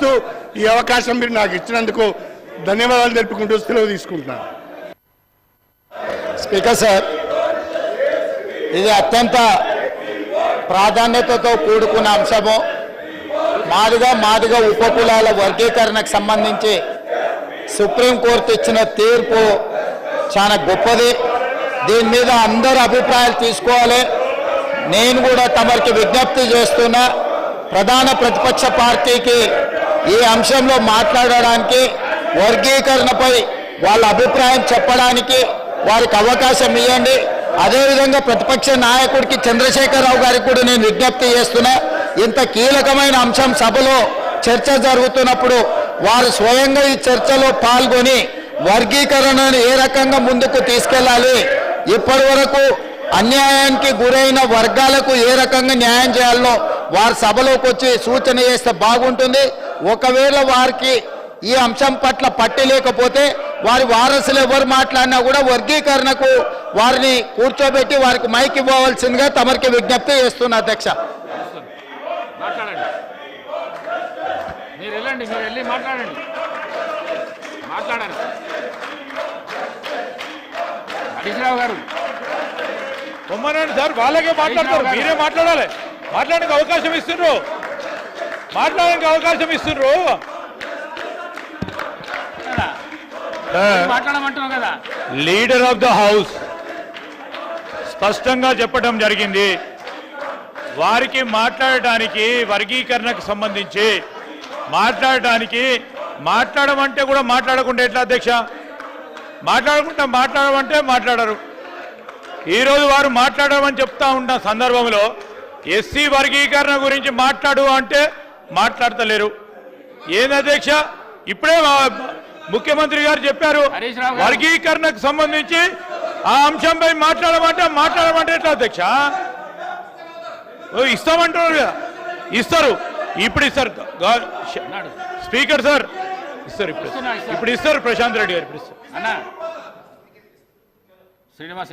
తెలియజేస్తూ ఈ అవకాశం మీరు నాకు ఇచ్చినందుకు ధన్యవాదాలు తెలుపుకుంటూ సెలవు తీసుకుంటున్నాను స్పీకర్ సార్ ఇది అత్యంత ప్రాధాన్యతతో కూడుకున్న అంశము. మాదిగా మాదిగా ఉపకులాల వర్గీకరణకు సంబంధించి సుప్రీంకోర్టు ఇచ్చిన తీర్పు చాలా గొప్పది. దీని మీద అందరు అభిప్రాయాలు తీసుకోవాలి. నేను కూడా తమరికి విజ్ఞప్తి చేస్తున్నా ప్రధాన ప్రతిపక్ష పార్టీకి ఈ అంశంలో మాట్లాడడానికి వర్గీకరణపై వాళ్ళ అభిప్రాయం చెప్పడానికి వారికి అవకాశం ఇవ్వండి. అదేవిధంగా ప్రతిపక్ష నాయకుడికి చంద్రశేఖరరావు గారికి కూడా నేను విజ్ఞప్తి చేస్తున్నా ఇంత కీలకమైన అంశం సభలో చర్చ జరుగుతున్నప్పుడు వారు స్వయంగా ఈ చర్చలో పాల్గొని వర్గీకరణను ఏ రకంగా ముందుకు తీసుకెళ్ళాలి ఇప్పటి వరకు అన్యాయానికి గురైన వర్గాలకు ఏ రకంగా న్యాయం చేయాలనో వారి సభలోకి వచ్చి సూచన చేస్తే బాగుంటుంది. ఒకవేళ వారికి ఈ అంశం పట్ల పట్టి లేకపోతే వారి వారసులు ఎవరు మాట్లాడినా కూడా వర్గీకరణకు వారిని కూర్చోబెట్టి వారికి మైక్ ఇవ్వవలసిందిగా తమరికి విజ్ఞప్తి చేస్తున్నా అధ్యక్ష. మాట్లాడండి. గారు. సార్ వాళ్ళకే మాట్లాడతారు. మీరే మాట్లాడాలి. మాట్లాడడానికి అవకాశం ఇస్తుండ్రు మాట్లాడడానికి అవకాశం మాట్లాడమంటున్నావు కదా. Leader of the house. స్పష్టంగా చెప్పడం జరిగింది. వారికి మాట్లాడటానికి వర్గీకరణకు సంబంధించి మాట్లాడటానికి మాట్లాడమంటే కూడా మాట్లాడకుండా ఎట్లా అధ్యక్ష? మాట్లాడకుండా మాట్లాడమంటే మాట్లాడరు. ఈరోజు వారు మాట్లాడమని చెప్తా ఉన్న సందర్భంలో ఎస్సీ వర్గీకరణ గురించి మాట్లాడు అంటే మాట్లాడతలేరు. ఏంది అధ్యక్ష? ఇప్పుడే ముఖ్యమంత్రి గారు చెప్పారు హరీష్ రావు గారు. వర్గీకరణకు సంబంధించి ఆ అంశంపై మాట్లాడమంటే మాట్లాడమంటే ఎట్లా అధ్యక్ష? ఓ, ఇస్తామంటున్నారు కదా. ఇస్తారు. ఇప్పుడు ఇస్తారు. స్పీకర్ సార్ ఇస్తారు ఇప్పుడు. ఇప్పుడు ఇస్తారు ప్రశాంత్ రెడ్డి గారు ఇప్పుడు ఇస్తారు. అన్నా. శ్రీనివాస్.